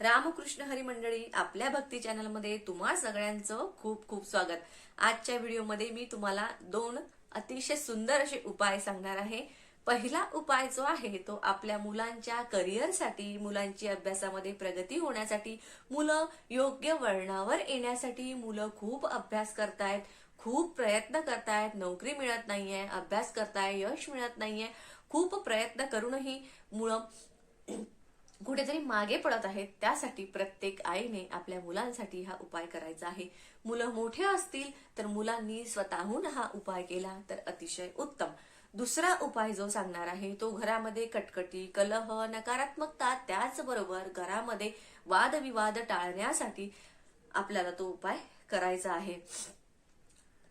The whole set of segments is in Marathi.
रामकृष्ण हरी मंडळी आपल्या भक्ती चॅनलमध्ये तुम्हा सगळ्यांचं खूप खूप स्वागत. आजच्या व्हिडिओमध्ये मी तुम्हाला दोन अतिशय सुंदर असे उपाय सांगणार आहे. पहिला उपाय जो आहे तो आपल्या मुलांच्या करिअरसाठी मुलांची अभ्यासामध्ये प्रगती होण्यासाठी मुलं योग्य वळणावर येण्यासाठी मुलं खूप अभ्यास करतायत खूप प्रयत्न करतायत. नोकरी मिळत नाहीये अभ्यास करताय यश मिळत नाहीये. खूप प्रयत्न करूनही मुलं कुठेतरी मागे पडत आहेत. त्यासाठी प्रत्येक आईने आपल्या मुलांसाठी हा उपाय करायचा आहे. मुलं मोठे असतील तर मुलांनी स्वतःहून हा उपाय केला तर अतिशय उत्तम. दुसरा उपाय जो सांगणार आहे तो घरामध्ये कटकटी कलह नकारात्मकता त्याचबरोबर घरामध्ये वादविवाद टाळण्यासाठी आपल्याला तो उपाय करायचा आहे.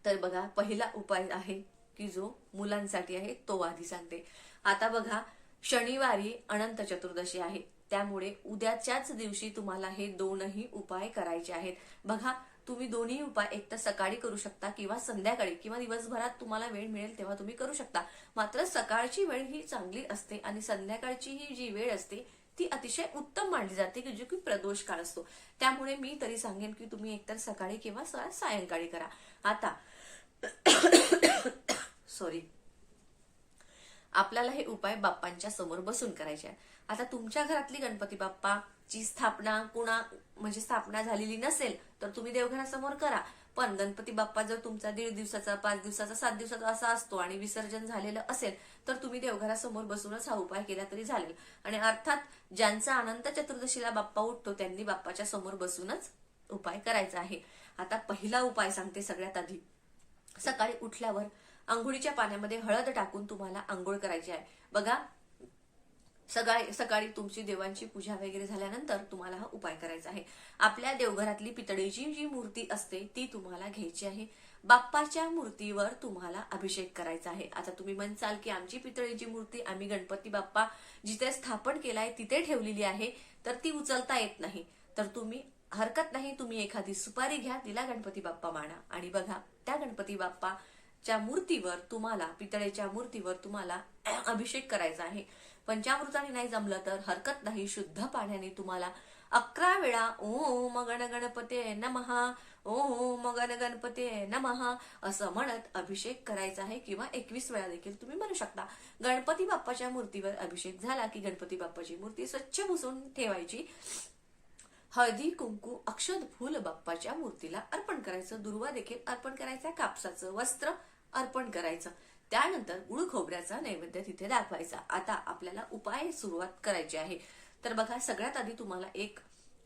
तर बघा पहिला उपाय आहे की जो मुलांसाठी आहे तो आधी सांगते. आता बघा शनिवारी अनंत चतुर्दशी आहे. त्यामुळे उद्याच्याच दिवशी तुम्हाला हे दोनही उपाय करायचे आहेत. बघा तुम्ही दोन्ही उपाय एक तर सकाळी करू शकता किंवा संध्याकाळी किंवा दिवसभरात तुम्हाला वेळ मिळेल तेव्हा तुम्ही करू शकता. मात्र सकाळची वेळ ही चांगली असते आणि संध्याकाळची ही जी वेळ असते ती अतिशय उत्तम मानली जाते की जो की प्रदोष काळ असतो. त्यामुळे मी तरी सांगेन की तुम्ही एकतर सकाळी किंवा सायंकाळी करा. आता सॉरी आपल्याला हे उपाय बाप्पांच्या समोर बसून करायचे आहे आता तुमच्या घरातली गणपती बाप्पाची स्थापना कुणा म्हणजे स्थापना झालेली नसेल तर तुम्ही देवघरासमोर करा. पण गणपती बाप्पा जर तुमचा दीड दिवसाचा पाच दिवसाचा सात दिवसाचा असा असतो आणि विसर्जन झालेलं असेल तर तुम्ही देवघरासमोर बसूनच हा उपाय केला तरी चालेल. आणि अर्थात ज्यांचा अनंत चतुर्दशीला बाप्पा उठतो त्यांनी बाप्पाच्या समोर बसूनच उपाय करायचा आहे. आता पहिला उपाय सांगते सगळ्यात आधी. सकाळी उठल्यावर आंघोळीच्या पाण्यामध्ये हळद टाकून तुम्हाला आंघोळ करायची आहे. बघा सकाळी सकाळी तुमची देवांची पूजा वगैरे झाल्यानंतर तुम्हाला हा उपाय करायचा आहे. आपल्या देवघरातली पितळेची जी मूर्ती असते ती तुम्हाला घ्यायची आहे. बाप्पाच्या मूर्तीवर तुम्हाला अभिषेक करायचा आहे. आता तुम्ही म्हणसाल की आमची पितळेची मूर्ती आम्ही गणपती बाप्पा जिथे स्थापन केलाय तिथे ठेवलेली आहे तर ती उचलता येत नाही. तर तुम्ही हरकत नाही तुम्ही एखादी सुपारी घ्या तिला गणपती बाप्पा माना. आणि बघा त्या गणपती बाप्पाच्या मूर्तीवर तुम्हाला पितळेच्या मूर्तीवर तुम्हाला अभिषेक करायचा आहे. पंचामृताने नाही जमलं तर हरकत नाही. शुद्ध पाण्याने तुम्हाला अकरा वेळा ओम गण गणपते नमहा ओम गण गणपते नमहा असं म्हणत अभिषेक करायचा आहे किंवा एकवीस वेळा देखील तुम्ही म्हणू शकता. गणपती बाप्पाच्या मूर्तीवर अभिषेक झाला की गणपती बाप्पाची मूर्ती स्वच्छ पुसून ठेवायची. हळदी कुंकू अक्षत फूल बाप्पाच्या मूर्तीला अर्पण करायचं. दुर्वा देखील अर्पण करायचा. कापसाचं वस्त्र अर्पण करायचं. त्यानंतर गुळ खोबऱ्याचा नैवेद्य तिथे दाखवायचा. आता आपल्याला उपाय सुरुवात करायची आहे. तर बघा सगळ्यात आधी तुम्हाला एक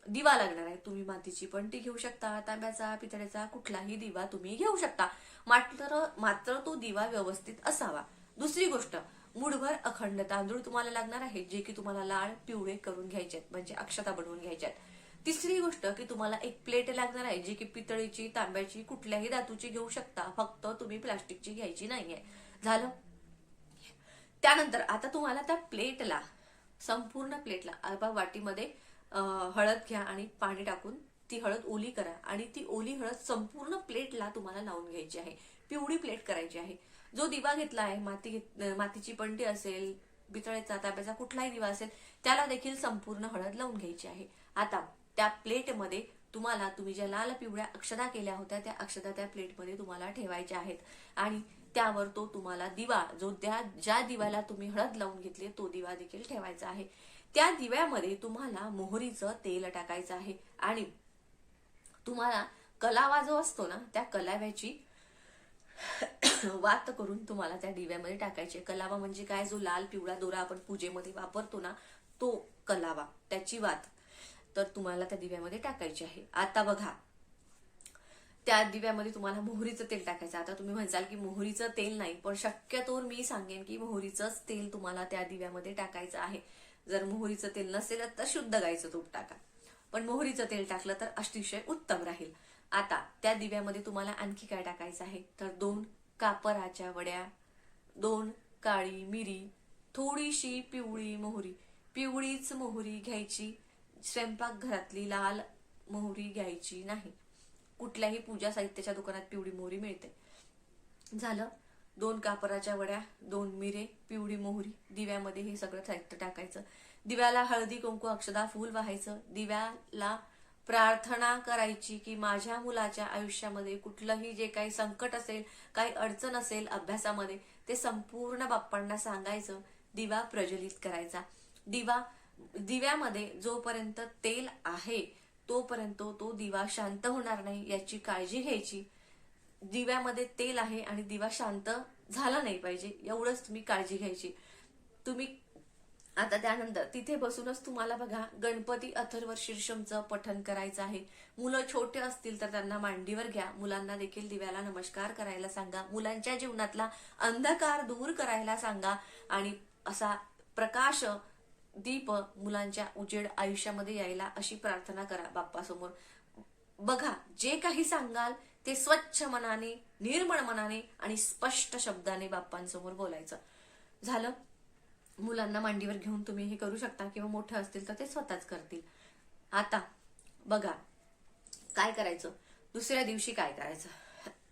दिवा लागणार आहे. तुम्ही मातीची पंटी घेऊ शकता तांब्याचा पितळ्याचा कुठलाही दिवा तुम्ही घेऊ शकता. मात्र मात्र तो दिवा व्यवस्थित असावा. दुसरी गोष्ट मुठभर अखंड तांदूळ तुम्हाला लागणार आहे जे की तुम्हाला लाल पिवळे करून घ्यायचे आहेत म्हणजे अक्षता बनवून घ्यायच्या तिसरी गोष्ट की तुम्हाला एक प्लेट लागणार आहे जी की पितळीची तांब्याची कुठल्याही धातूची घेऊ शकता. फक्त तुम्ही प्लास्टिकची घ्यायची नाहीये. झालं? त्यानंतर आता तुम्हाला त्या प्लेटला संपूर्ण प्लेटला अर्धा वाटीमध्ये हळद घ्या आणि पाणी टाकून ती हळद ओली करा आणि ती ओली हळद संपूर्ण प्लेटला तुम्हाला लावून घ्यायची आहे. पिवळी प्लेट करायची आहे. जो दिवा घेतला आहे माती घेत- मातीची पंटी असेल पितळेचा ताब्याचा कुठलाही दिवा असेल त्याला देखील संपूर्ण हळद लावून घ्यायची आहे. आता त्या प्लेटमध्ये तुम्हाला तुम्ही ज्या लाल पिवळ्या अक्षदा केल्या होत्या त्या अक्षदा त्या प्लेटमध्ये तुम्हाला ठेवायच्या आहेत. आणि त्यावर तो तुम्हाला दिवा जो त्या ज्या दिव्याला तुम्ही हळद लावून घेतली तो दिवा देखील ठेवायचा आहे. त्या दिव्यामध्ये तुम्हाला मोहरीचं तेल टाकायचं आहे आणि तुम्हाला कलावा जो असतो ना त्या कलाव्याची वात करून तुम्हाला त्या दिव्यामध्ये टाकायचे कलावा म्हणजे काय? जो लाल पिवळा दोरा आपण पूजेमध्ये वापरतो ना तो कलावा त्याची वात तर तुम्हाला त्या दिव्यामध्ये टाकायची आहे. आता बघा त्या दिव्यामध्ये तुम्हाला मोहरीचं तेल टाकायचं. आता तुम्ही म्हणसाल की मोहरीचं तेल नाही पण शक्यतोवर मी सांगेन की मोहरीचंच तेल तुम्हाला त्या दिव्यामध्ये टाकायचं आहे. जर मोहरीचं तेल नसेल तर शुद्ध गायचं तूप टाका. पण मोहरीचं तेल टाकलं तर अतिशय उत्तम राहील. आता त्या दिव्यामध्ये तुम्हाला आणखी काय टाकायचं आहे? तर दोन कापराच्या वड्या दोन काळी मिरी थोडीशी पिवळी मोहरी. पिवळीच मोहरी घ्यायची. स्वयंपाक घरातली लाल मोहरी घ्यायची नाही. कुठल्याही पूजा साहित्याच्या दुकानात पिवळी मोहरी मिळते. झालं. दोन कापराच्या वड्या दोन मिरे पिवळी मोहरी. दिव्यामध्ये हे सगळं साहित्य टाकायचं. दिव्याला हळदी कुंकू अक्षदा फूल व्हायचं. दिव्याला प्रार्थना करायची की माझ्या मुलाच्या आयुष्यामध्ये कुठलंही जे काही संकट असेल काही अडचण असेल अभ्यासामध्ये ते संपूर्ण बाप्पांना सांगायचं. दिवा प्रज्वलित करायचा. दिवा दिव्यामध्ये जोपर्यंत तेल आहे तोपर्यंत तो दिवा शांत होणार नाही याची काळजी घ्यायची. दिव्यामध्ये तेल आहे आणि दिवा शांत झाला नाही पाहिजे एवढंच तुम्ही काळजी घ्यायची. तुम्ही आता त्यानंतर तिथे बसूनच तुम्हाला बघा गणपती अथर्व शीर्षमचं पठन करायचं आहे. मुलं छोटे असतील तर त्यांना मांडीवर घ्या. मुलांना देखील दिव्याला नमस्कार करायला सांगा. मुलांच्या जीवनातला अंधकार दूर करायला सांगा. आणि असा प्रकाश दीप मुलांच्या उजेड आयुष्यामध्ये यायला अशी प्रार्थना करा बाप्पासमोर. बघा जे काही सांगाल ते स्वच्छ मनाने निर्मळ मनाने आणि स्पष्ट शब्दाने बाप्पांसमोर बोलायचं. झालं? मुलांना मांडीवर घेऊन तुम्ही हे करू शकता किंवा मोठं असतील तर ते स्वतःच करतील. आता बघा काय करायचं? दुसऱ्या दिवशी काय करायचं?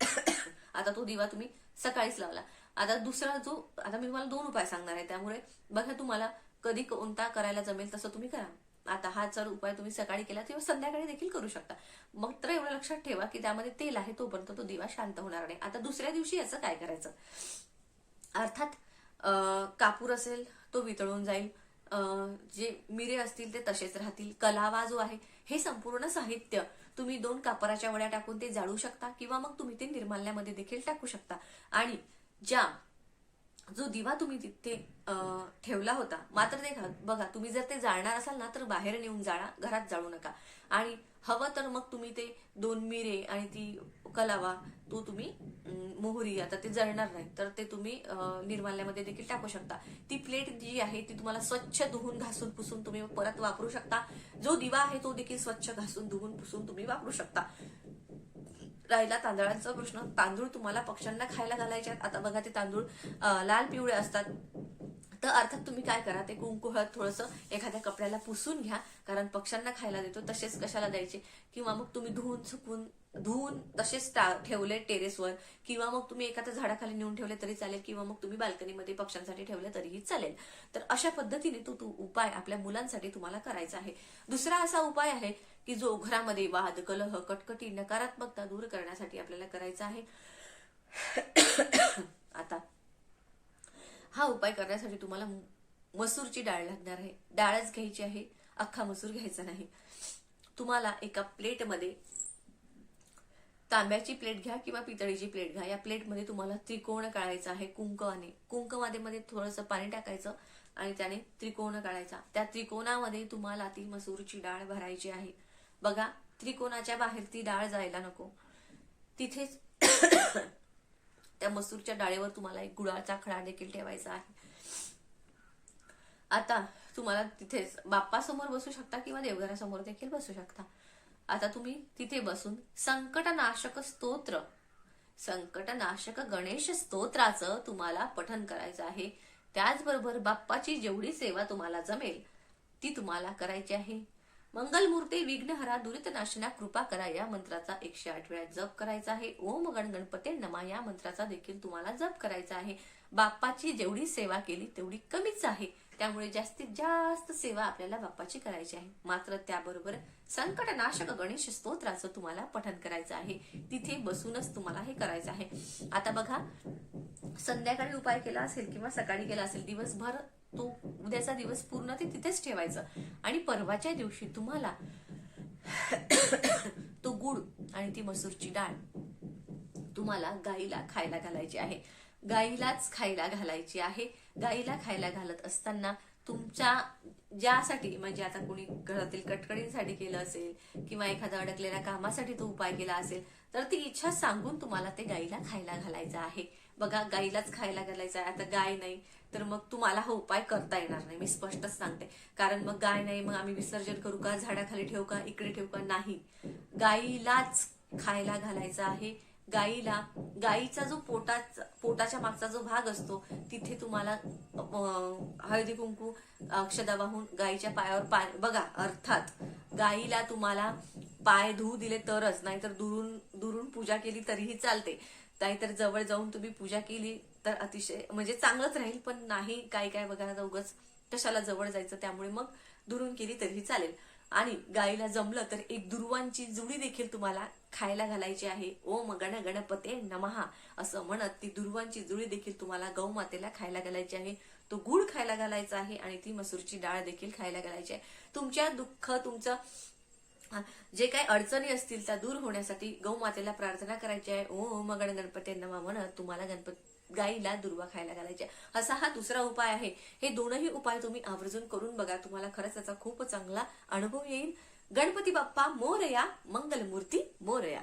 आता तो दिवा तुम्ही सकाळीच लावला. आता दुसरा जो आता मी तुम्हाला दोन उपाय सांगणार आहे. त्यामुळे बघा तुम्हाला कधी कोणता करायला जमेल तसं तुम्ही करा. आता हा जर उपाय तुम्ही सकाळी केला किंवा संध्याकाळी देखील करू शकता. मग तर एवढं लक्षात ठेवा की त्यामध्ये तेल आहे तोपर्यंत तो दिवा शांत होणार नाही. आता दुसऱ्या दिवशी याचं काय करायचं? अर्थात कापूर असेल तो वितळून जाईल. जे मिरे असतील ते तसेच राहतील. कलावा जो आहे हे संपूर्ण साहित्य तुम्ही दोन कापराच्या वड्या टाकून ते जाळू शकता किंवा मग तुम्ही ते निर्माल्यामध्ये देखील टाकू शकता. आणि ज्या जो दिवा तुम्ही तिथे ठेवला होता मात्र ते बघा तुम्ही जर ते जाळणार असाल ना तर बाहेर नेऊन जाळा घरात जाळू नका. आणि हवं तर मग तुम्ही ते दोन मिरे आणि ती कलावा तो तुम्ही मोहरी आता ते जळणार नाही तर ते तुम्ही निर्माल्यामध्ये देखील टाकू शकता. ती प्लेट जी आहे ती तुम्हाला स्वच्छ धुवून घासून पुसून तुम्ही परत वापरू शकता. जो दिवा आहे तो देखील स्वच्छ घासून धुवून पुसून तुम्ही वापरू शकता. राहिला तांदळांचा प्रश्न. तांदूळ तुम्हाला पक्ष्यांना खायला घालायचे आहेत. आता बघा ते तांदूळ लाल पिवळे असतात. तर अर्थात तुम्ही काय करा ते कुंकू हळद थोडंसं एखाद्या कपड्याला पुसून घ्या. कारण पक्ष्यांना खायला देतो तसेच कशाला द्यायचे? किंवा मग तुम्ही धुवून सुकून धुवून तसेच टा- ठेवले टेरेसवर. किंवा मग तुम्ही एखाद्या झाडाखाली नेऊन ठेवले तरी चालेल. किंवा मग तुम्ही बाल्कनीमध्ये पक्ष्यांसाठी ठेवले तरीही चालेल. तर अशा पद्धतीने तो तो उपाय आपल्या मुलांसाठी तुम्हाला करायचा आहे. दुसरा असा उपाय आहे की जो घरामध्ये वाद कलह कटकटी नकारात्मकता दूर करण्यासाठी आपल्याला करायचा आहे. आता हा उपाय करण्यासाठी तुम्हाला मसूरची डाळ लागणार आहे. डाळच घ्यायची आहे. अख्खा मसूर घ्यायचा नाही. तुम्हाला एका प्लेटमध्ये तांब्याची प्लेट घ्या किंवा पितळीची प्लेट घ्या. या प्लेटमध्ये तुम्हाला त्रिकोण काढायचा आहे कुंकवाने. कुंकवादेमध्ये मध्ये थोडंसं पाणी टाकायचं आणि त्याने त्रिकोण काढायचा. त्या त्रिकोणामध्ये तुम्हाला ती मसूरची डाळ भरायची आहे. बघा त्रिकोणाच्या बाहेर ती डाळ जायला नको. तिथेच त्या मसूरच्या डाळीवर तुम्हाला एक गुळाचा खडा देखील ठेवायचा आहे. आता तुम्हाला तिथेच बाप्पासमोर बसू शकता किंवा देवघरासमोर देखील बसू शकता. आता तुम्ही तिथे बसून संकटनाशक स्तोत्र संकटनाशक गणेश स्तोत्राचं तुम्हाला पठन करायचं आहे. त्याचबरोबर बाप्पाची जेवढी सेवा तुम्हाला जमेल ती तुम्हाला करायची आहे. मंगलमूर्ती विघ्नहरा दुरितनाशना कृपा करा या मंत्राचा एकशे आठ वेळा जप करायचा आहे. ओम गण गणपते नमा या मंत्राचा देखील तुम्हाला जप करायचा आहे. बाप्पाची जेवढी सेवा केली तेवढी कमीच आहे. त्यामुळे जास्तीत जास्त सेवा आपल्याला बाप्पाची करायची आहे. मात्र त्याबरोबर संकटनाशक गणेश स्तोत्राचं तुम्हाला पठन करायचं आहे. तिथे बसूनच तुम्हाला हे करायचं आहे. आता बघा संध्याकाळी उपाय केला असेल किंवा सकाळी केला असेल दिवसभर तो उद्याचा दिवस पूर्ण ते तिथेच ठेवायचं. आणि परवाच्या दिवशी तुम्हाला तो गुड आणि ती मसूरची डाळ तुम्हाला गाईला खायला घालायची आहे. गाईलाच खायला घालायची आहे. गाईला खायला घालत असताना तुमच्या ज्यासाठी म्हणजे आता कोणी घरातील कटकडींसाठी केलं असेल किंवा एखादा अडकलेल्या कामासाठी तो उपाय केला असेल तर ती इच्छा सांगून तुम्हाला ते गाईला खायला घालायचं आहे. बघा गाईलाच खायला घालायचं आहे. आता गाय नाही तर मग तुम्हाला हा उपाय करता येणार नाही. मी स्पष्टच सांगते. कारण मग गाय नाही मग आम्ही विसर्जन करू का? झाडाखाली ठेवू का? इकडे ठेवू का? नाही. गाईलाच खायला घालायचा आहे. गाईला गाईचा जो पोटाचा पोटाच्या मागचा जो भाग असतो तिथे तुम्हाला हळदी कुंकू अक्षदा वाहून गाईच्या पायावर पाय बघा अर्थात गाईला तुम्हाला पाय धुवू दिले तरच नाहीतर दुरून दुरून पूजा केली तरीही चालते. नाहीतर जवळ जाऊन तुम्ही पूजा केली तर अतिशय म्हणजे चांगलंच राहील पण नाही काय काय बघायला उगच कशाला जवळ जायचं त्यामुळे मग दुरून केली तरीही चालेल. आणि गाईला जमलं तर एक दुर्वांची जुडी देखील तुम्हाला खायला घालायची आहे. ओम गण गणपते नमहा असं म्हणत ती दुर्वांची जुडी देखील तुम्हाला गौमातेला खायला घालायची आहे. तो गुळ खायला घालायचा आहे आणि ती मसूरची डाळ देखील खायला घालायची आहे. तुमच्या दुःख तुमचं जे काही अडचणी असतील त्या दूर होण्यासाठी गौमातेला प्रार्थना करायची आहे. ओम गण गणपती नमा म्हणत तुम्हाला गणपती गाईला दुर्वा खायला घालायचे. असा हा दुसरा उपाय आहे. हे दोनही उपाय तुम्ही आवर्जून करून बघा. तुम्हाला खरंच त्याचा खूप चांगला अनुभव येईल. गणपती बाप्पा मोरया मंगलमूर्ती मोरया.